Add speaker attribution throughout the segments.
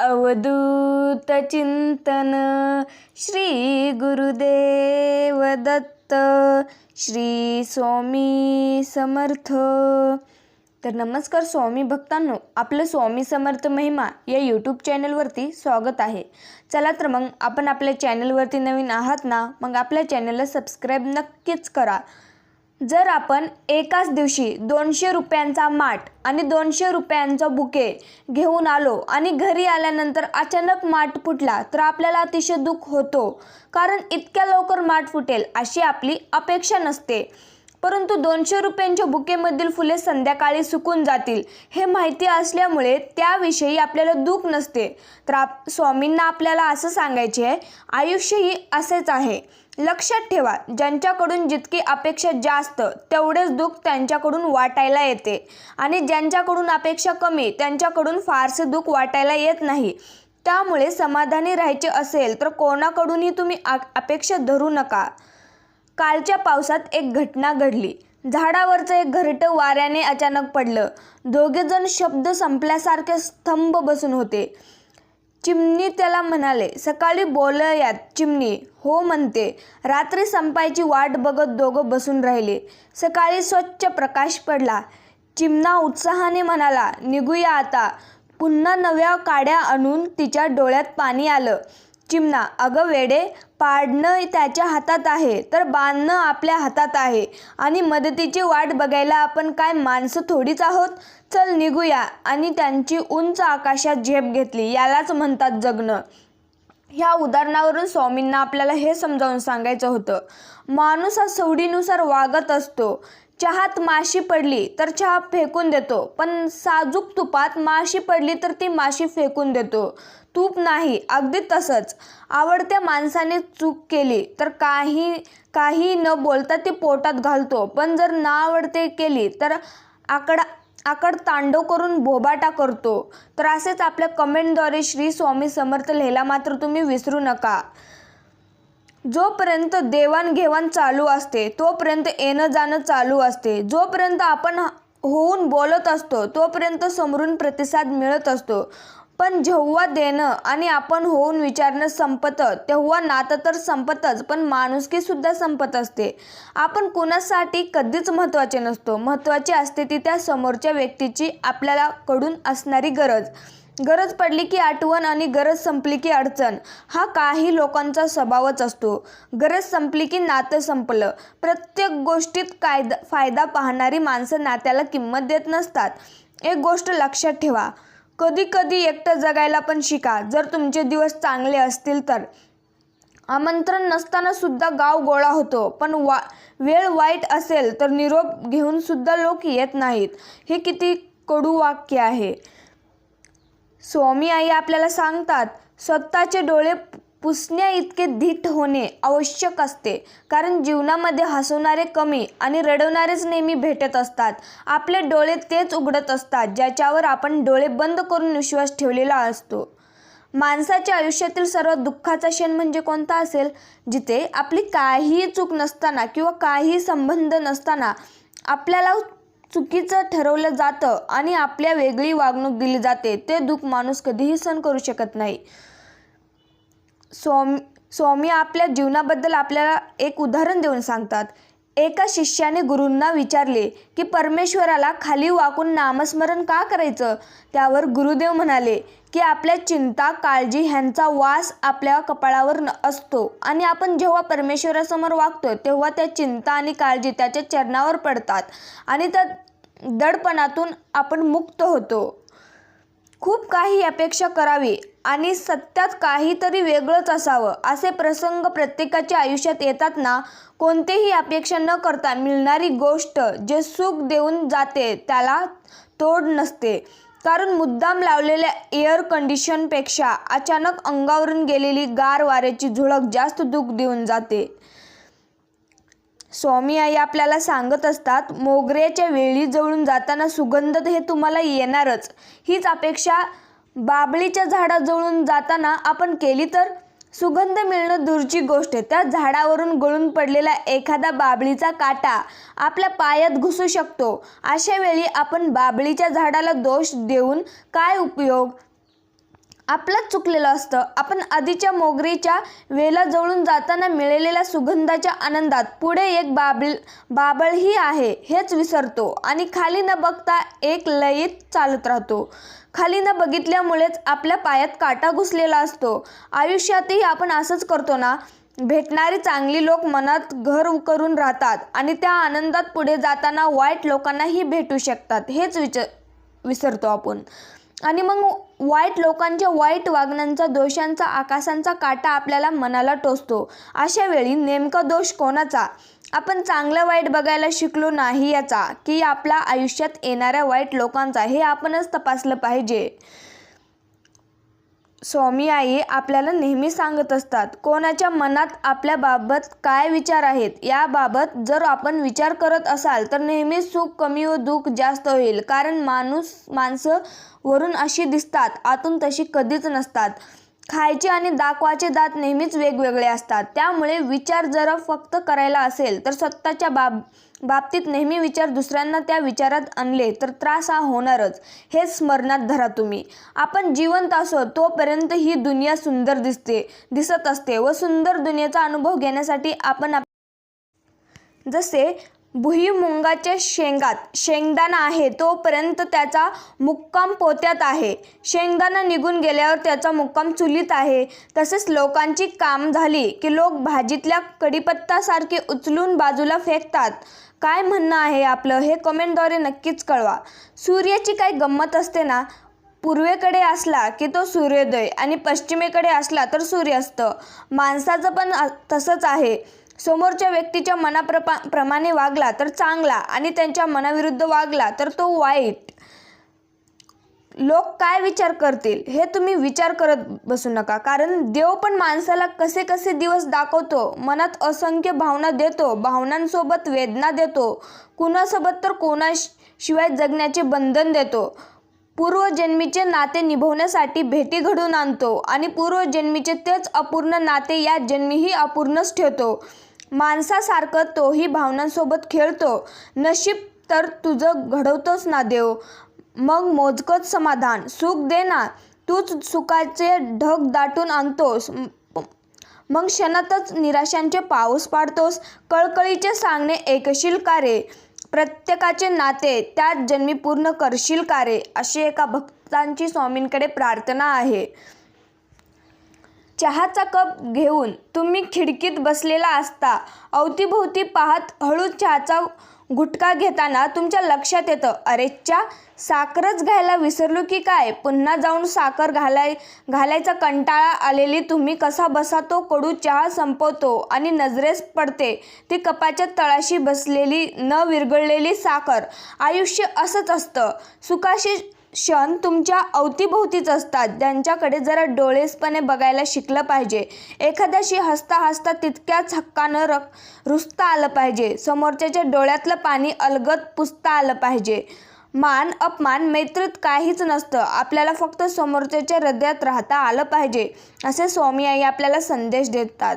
Speaker 1: अवधूत चिंतन श्री गुरुदेव दत्त श्री स्वामी समर्थ. तर नमस्कार स्वामी भक्तांनो आपलं स्वामी समर्थ महिमा या यूट्यूब चॅनलवरती स्वागत आहे. चला तर मग आपण आपल्या चॅनलवरती नवीन आहात ना मग आपल्या चॅनलला सबस्क्राईब नक्कीच करा. जर आपण एकाच दिवशी दोनशे रुपयांचा माठ आणि दोनशे रुपयांचा बुके घेऊन आलो आणि घरी आल्यानंतर अचानक माठ फुटला तर आपल्याला अतिशय दुःख होतो. कारण इतक्या लवकर माठ फुटेल अशी आपली अपेक्षा नसते. परंतु दोनशे रुपयांच्या बुकेमधील फुले संध्याकाळी सुकून जातील हे माहिती असल्यामुळे त्याविषयी आपल्याला दुःख नसते. तर आप स्वामींना आपल्याला असं सांगायचे आहे आयुष्य ही असेच आहे. लक्षात ठेवा ज्यांच्याकडून जितकी अपेक्षा जास्त तेवढेच दुःख त्यांच्याकडून वाटायला येते. आणि ज्यांच्याकडून अपेक्षा कमी त्यांच्याकडून फारसे दुःख वाटायला येत नाही. त्यामुळे समाधानी राहायचे असेल तर कोणाकडूनही तुम्ही आ अपेक्षा धरू नका. कालच्या पावसात एक घटना घडली. झाडावरचं एक घरटं वाऱ्याने अचानक पडलं. दोघेजण शब्द संपल्यासारखे स्तंभ बसून होते. चिमणी त्याला म्हणाले सकाळी बोलूयात चिमणी. हो म्हणते. रात्री संपायची वाट बघत दोघं बसून राहिले. सकाळी स्वच्छ प्रकाश पडला. चिमणा उत्साहाने म्हणाला निघूया आता. पुन्हा नव्या काड्या आणून तिच्या डोळ्यात पाणी आलं. चिमणा. अगं वेडे पाडणं त्याच्या हातात आहे तर बांधणं आपल्या हातात आहे. आणि मदतीची वाट बघायला आपण काय माणसं थोडीच आहोत? चल निघूया. आणि त्यांची उंच आकाशात झेप घेतली. यालाच म्हणतात जगणं. ह्या उदाहरणावरून स्वामींना आपल्याला हे समजावून सांगायचं होतं. माणूस हा सवडीनुसार वागत असतो. चहात माशी पडली तर चहा फेकून देतो. पण साजूक तुपात माशी पडली तर ती माशी फेकून देतो. तूप नाही अगदी तसंच. आवडत्या माणसाने चूक केली तर काही काही न बोलता ते पोटात घालतो. पण जर ना आवडते केली तर आकडा आकड तांडव करून भोबाटा करतो. तर असेच आपल्या कमेंटद्वारे श्री स्वामी समर्थ लिहिला मात्र तुम्ही विसरू नका. जोपर्यंत देवाणघेवाण चालू असते तोपर्यंत येणं जाणं चालू असते. जोपर्यंत आपण होऊन बोलत असतो तोपर्यंत समोरून प्रतिसाद मिळत असतो. पण जेव्हा देणं आणि आपण होऊन विचारणं संपतं तेव्हा नातं तर संपतच पण माणुसकीसुद्धा संपत असते. आपण कुणासाठी कधीच महत्त्वाचे नसतो. महत्त्वाची असते ती त्या समोरच्या व्यक्तीची आपल्याला कडून असणारी गरज. गरज पडली की आठवण आणि गरज संपली की अडचण. हा काही लोकांचा स्वभावच असतो. गरज संपली की नातं संपलं. प्रत्येक गोष्टीत कायदा फायदा पाहणारी माणसं नात्याला किंमत देत नसतात. एक गोष्ट लक्षात ठेवा. कधी कधी एकटं जगायला पण शिका. जर तुमचे दिवस चांगले असतील तर. आमंत्रण नसताना सुद्धा गाव गोळा होतो. पण वा वेळ वाईट असेल तर निरोप घेऊन सुद्धा लोक येत नाहीत. हे किती कडू वाक्य आहे. स्वामी आई आपल्याला सांगतात स्वतःचे डोळे पुसण्या इतके धीट होणे आवश्यक असते. कारण जीवनामध्ये हसवणारे कमी आणि रडवणारेच नेहमी भेटत असतात. आपले डोळे तेच उघडत असतात ज्याच्यावर आपण डोळे बंद करून विश्वास ठेवलेला असतो. माणसाच्या आयुष्यातील सर्वात दुःखाचा क्षण म्हणजे कोणता असेल? जिथे आपली काहीही चूक नसताना किंवा काहीही संबंध नसताना आपल्याला चुकीचं ठरवलं जातं आणि आपल्या वेगळी वागणूक दिली जाते. ते दुःख माणूस कधीही सहन करू शकत नाही. स्वामी स्वामी आपल्या जीवनाबद्दल आपल्याला एक उदाहरण देऊन सांगतात. एका शिष्याने गुरूंना विचारले की परमेश्वराला खाली वाकून नामस्मरण का करायचं? त्यावर गुरुदेव म्हणाले की आपल्या चिंता काळजी ह्यांचा वास आपल्या कपाळावर न असतो. आणि आपण जेव्हा परमेश्वरासमोर वागतो तेव्हा त्या चिंता आणि काळजी त्याच्या चरणावर पडतात आणि त्या दडपणातून आपण मुक्त होतो. खूप काही अपेक्षा करावी. आणि सत्यात काहीतरी वेगळंच असावं असे प्रसंग प्रत्येकाच्या आयुष्यात येतात ना? कोणतेही अपेक्षा न करता मिळणारी गोष्ट जे सुख देऊन जाते त्याला तोड नसते. कारण मुद्दाम लावलेल्या एअर कंडिशनपेक्षा अचानक अंगावरून गेलेली गार वाऱ्याची झुळक जास्त दुःख देऊन जाते. स्वामी आई आपल्याला सांगत असतात मोगऱ्याच्या वेळी जवळून जाताना सुगंध हे तुम्हाला येणारच. हीच अपेक्षा बाबळीच्या झाडाजवळून जाताना आपण केली तर? सुगंध मिळणं दूरची गोष्ट आहे. त्या झाडावरून गळून पडलेला एखादा बाबळीचा काटा आपल्या पायात घुसू शकतो. अशा वेळी आपण बाबळीच्या झाडाला दोष देऊन काय उपयोग? आपलंच चुकलेलं असतं. आपण आधीच्या मोगरीच्या वेला जवळून जाताना मिळालेल्या सुगंधाच्या आनंदात पुढे एक बाबल बाबळही आहे हेच विसरतो. आणि खाली न बघता एक लयीत चालत राहतो. खाली न बघितल्यामुळेच आपल्या पायात काटा घुसलेला असतो. आयुष्यातही आपण असंच करतो ना? भेटणारी चांगली लोक मनात घर करून राहतात आणि त्या आनंदात पुढे जाताना वाईट लोकांनाही भेटू शकतात हेच विच विसरतो आपण. आणि मग वाईट लोकांच्या वाईट वागण्यांचा दोषांचा आकाशांचा काटा आपल्याला मनाला टोचतो. अशा वेळी नेमका दोष कोणाचा? आपण चांगलं वाईट बघायला शिकलो नाही याचा की आपल्या आयुष्यात येणाऱ्या वाईट लोकांचा हे आपणच तपासलं पाहिजे. स्वामी आई आपल्याला नेहमी सांगत असतात कोणाच्या मनात आपल्याबाबत काय विचार आहेत याबाबत जर आपण विचार करत असाल तर नेहमी सुख कमी व दुःख जास्त होईल. कारण माणूस माणसं वरून अशी दिसतात आतून तशी कधीच नसतात. खायचे आणि दाखवायचे दात नेहमीच वेगवेगळे असतात. त्यामुळे विचार जर फक्त करायला असेल तर स्वतःच्या बाब बाबतीत नेहमी विचार दुसऱ्यांना त्या विचारात आणले तर त्रास हा होणारच. हे स्मरणात धरा तुम्ही. आपण जिवंत असो तोपर्यंत ही दुनिया सुंदर दिसते दिसत असते व सुंदर दुनियेचा अनुभव घेण्यासाठी आपण जसे भुईमुंगाच्या शेंगात शेंगदाणा आहे तोपर्यंत त्याचा मुक्काम पोत्यात आहे. शेंगदाणा निघून गेल्यावर त्याचा मुक्काम चुलीत आहे. तसेच लोकांची काम झाली की लोक भाजीतल्या कडीपत्तासारखे उचलून बाजूला फेकतात. काय म्हणणं आहे आपलं हे कमेंटद्वारे नक्कीच कळवा. सूर्याची काही गंमत असते ना? पूर्वेकडे असला की तो सूर्योदय आणि पश्चिमेकडे असला तर सूर्यास्त. माणसाचं पण तसंच आहे. समोरच्या व्यक्तीच्या मनाप्रपा प्रमाणे वागला तर चांगला आणि त्यांच्या मनाविरुद्ध वागला तर तो वाईट. लोक काय विचार करतील हे तुम्ही विचार करत बसू नका. कारण देव पण माणसाला कसे कसे दिवस दाखवतो मनात असंख्य भावना देतो भावनांसोबत वेदना देतो कुणासोबत तर कोणाशिवाय जगण्याचे बंधन देतो. पूर्वजन्मीचे नाते निभवण्यासाठी भेटी घडून आणतो आणि पूर्वजन्मीचे तेच अपूर्ण नाते या जन्मीही अपूर्णच ठेवतो. माणसासारखं तोही भावनांसोबत खेळतो. नशीब तर तुझं घडवतोच ना देव. मग मोजकंच समाधान. सुख दे ना. तूच सुखाचे ढग दाटून आणतोस. मग क्षणातच निराशांचे पाऊस पाडतोस. कळकळीचे सांगणे एकशील का रे? प्रत्येकाचे नाते त्यात जन्मी पूर्ण करशील का रे? अशी एका भक्तांची स्वामींकडे प्रार्थना आहे. चहाचा कप घेऊन तुम्ही खिडकीत बसलेला असता. अवतीभोवती पाहत हळू चहाचा गुटखा घेताना तुमच्या लक्षात येतं अरे च्या साखरच घ्यायला विसरलो की काय? पुन्हा जाऊन साखर घालाय घालायचा कंटाळा आलेली तुम्ही कसा बसा तो कडू चहा संपवतो आणि नजरेस पडते. ती कपाच्या तळाशी बसलेली न विरघळलेली साखर. आयुष्य असंच असतं. सुखाशी क्षण तुमच्या अवतीभोवतीच असतात. ज्यांच्याकडे जरा डोळेसपणे बघायला शिकलं पाहिजे. एखाद्याशी हसता हसता तितक्याच हक्कानं रक रुसता आलं पाहिजे. समोरच्याच्या डोळ्यातलं पाणी अलगद पुसता आलं पाहिजे. मान अपमान मैत्रीत काहीच नसतं. आपल्याला फक्त समोरच्याच्या हृदयात राहता आलं पाहिजे असे स्वामी आई आपल्याला संदेश देतात.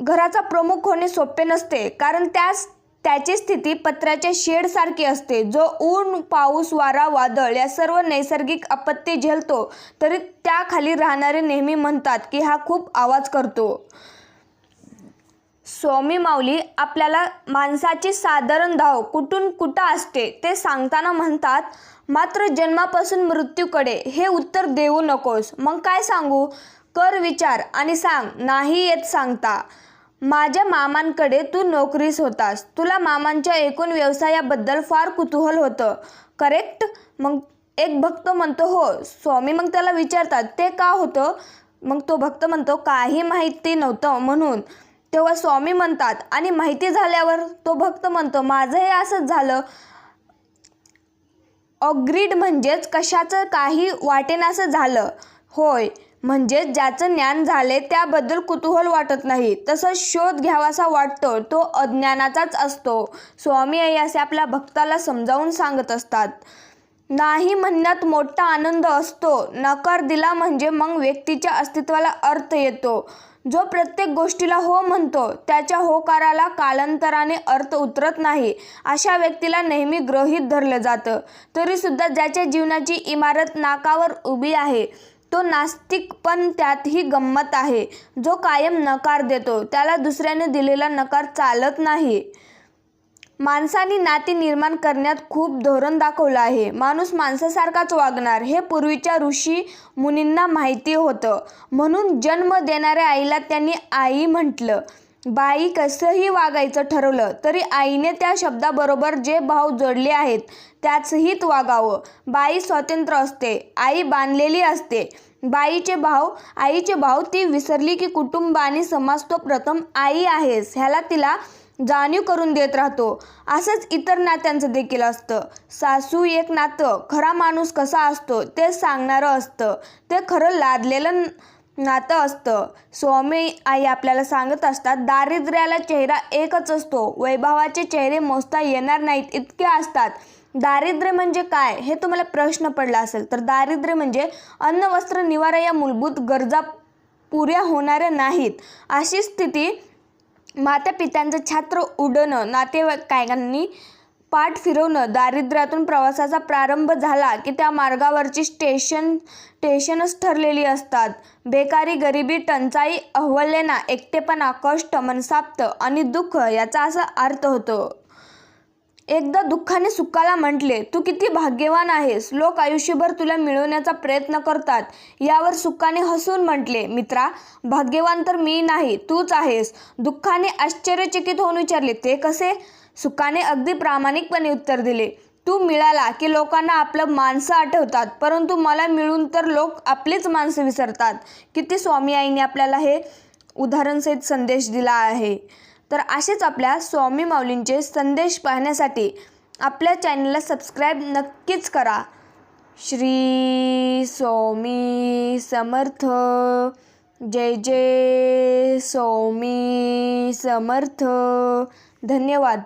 Speaker 1: घराचा प्रमुख होणे सोपे नसते कारण त्यास त्याची स्थिती पत्र्याच्या शेडसारखी असते. जो ऊन पाऊस वारा वादळ या सर्व नैसर्गिक आपत्ती झेलतो तरी त्याखाली राहणारे नेहमी म्हणतात की हा खूप आवाज करतो. स्वामी माऊली आपल्याला माणसाची साधारण धाव कुठून कुठं असते ते सांगताना म्हणतात मात्र जन्मापासून मृत्यूकडे. हे उत्तर देऊ नकोस. मग काय सांगू? कर विचार आणि सांग. नाही येत सांगता. माझ्या मामांकडे तू नोकरीस होतास. तुला मामांच्या एकूण व्यवसायाबद्दल फार कुतूहल होतं. करेक्ट? मग एक भक्त म्हणतो हो स्वामी मग त्याला विचारतात ते का होतं? मग तो भक्त म्हणतो काही माहिती नव्हतं म्हणून. तेव्हा स्वामी म्हणतात आणि माहिती झाल्यावर? तो भक्त म्हणतो माझं हे असंच झालं. ऑग्रीड म्हणजेच कशाचं काही वाटेनासं झालं. होय. म्हणजेच ज्याचं ज्ञान झाले त्याबद्दल कुतूहल वाटत नाही. तसंच शोध घ्यावासा वाटतो तो अज्ञानाचाच असतो. स्वामी आई असे आपल्या भक्ताला समजावून सांगत असतात. नाही म्हणण्यात मोठा आनंद असतो. नकार दिला म्हणजे मग व्यक्तीच्या अस्तित्वाला अर्थ येतो. जो प्रत्येक गोष्टीला हो म्हणतो त्याच्या होकाराला कालांतराने अर्थ उतरत नाही. अशा व्यक्तीला नेहमी गृहीत धरलं जातं. तरीसुद्धा ज्याच्या जीवनाची इमारत नाकावर उभी आहे तो नास्तिक पण त्यातही गंमत आहे. जो कायम नकार देतो त्याला दुसऱ्याने दिलेला नकार चालत नाही. माणसाने नाती निर्माण करण्यात खूप धोरण दाखवलं आहे. माणूस माणसासारखाच वागणार हे पूर्वीच्या ऋषी मुनींना माहिती होतं. म्हणून जन्म देणाऱ्या आईला त्यांनी आई म्हटलं. बाई कसंही वागायचं ठरवलं तरी आईने त्या शब्दाबरोबर जे भाव जोडले आहेत त्याचहीत वागावं. बाई स्वतंत्र असते आई बांधलेली असते. बाईचे भाव आईचे भाव ती विसरली की कुटुंब आणि समाज तो प्रथम आई आहेस ह्याला तिला जाणीव करून देत राहतो. असंच इतर नात्यांचं देखील असतं. सासू एक नातं खरा माणूस कसा असतो ते सांगणारं असतं. ते खरं लादलेलं नातं असतं. स्वामी आई आपल्याला सांगत असतात दारिद्र्याला चेहरा एकच असतो. वैभवाचे चेहरे मोजता येणार नाहीत इतके असतात. दारिद्र्य म्हणजे काय? हे तुम्हाला प्रश्न पडला असेल. तर दारिद्र्य म्हणजे अन्न वस्त्र निवारा या मूलभूत गरजा पुऱ्या होणाऱ्या नाहीत. अशी स्थिती माता पित्यांचं छात्र उडणं नातेवाईकांनी पाठ फिरवणं दारिद्र्यातून प्रवासाचा प्रारंभ झाला की त्या मार्गावरची स्टेशन स्टेशनच ठरलेली असतात. बेकारी गरिबी टंचाई अहवलना एकटेपणा कष्ट मनसाप्त आणि दुःख याचा असा अर्थ होतो. एकदा दुःखाने सुखाला म्हटले तू किती भाग्यवान आहेस. लोक आयुष्यभर तुला मिळवण्याचा प्रयत्न करतात. यावर सुखाने हसून म्हटले मित्रा भाग्यवान तर मी नाही तूच आहेस. दुःखाने आश्चर्यचकित होऊन विचारले ते कसे? सुखाने अगदी प्रामाणिकपणे उत्तर दिले. तू मिळाला की लोकांना आपलं माणसं आठवतात परंतु मला मिळून तर लोक आपलीच माणसं विसरतात. किती स्वामी आईने आपल्याला हे उदाहरणसहित संदेश दिला आहे तर असेच आपल्या स्वामी माऊलींचे संदेश पाहण्यासाठी आपल्या चॅनलला सबस्क्राईब नक्कीच करा. श्री स्वामी समर्थ. जय जय स्वामी समर्थ. धन्यवाद.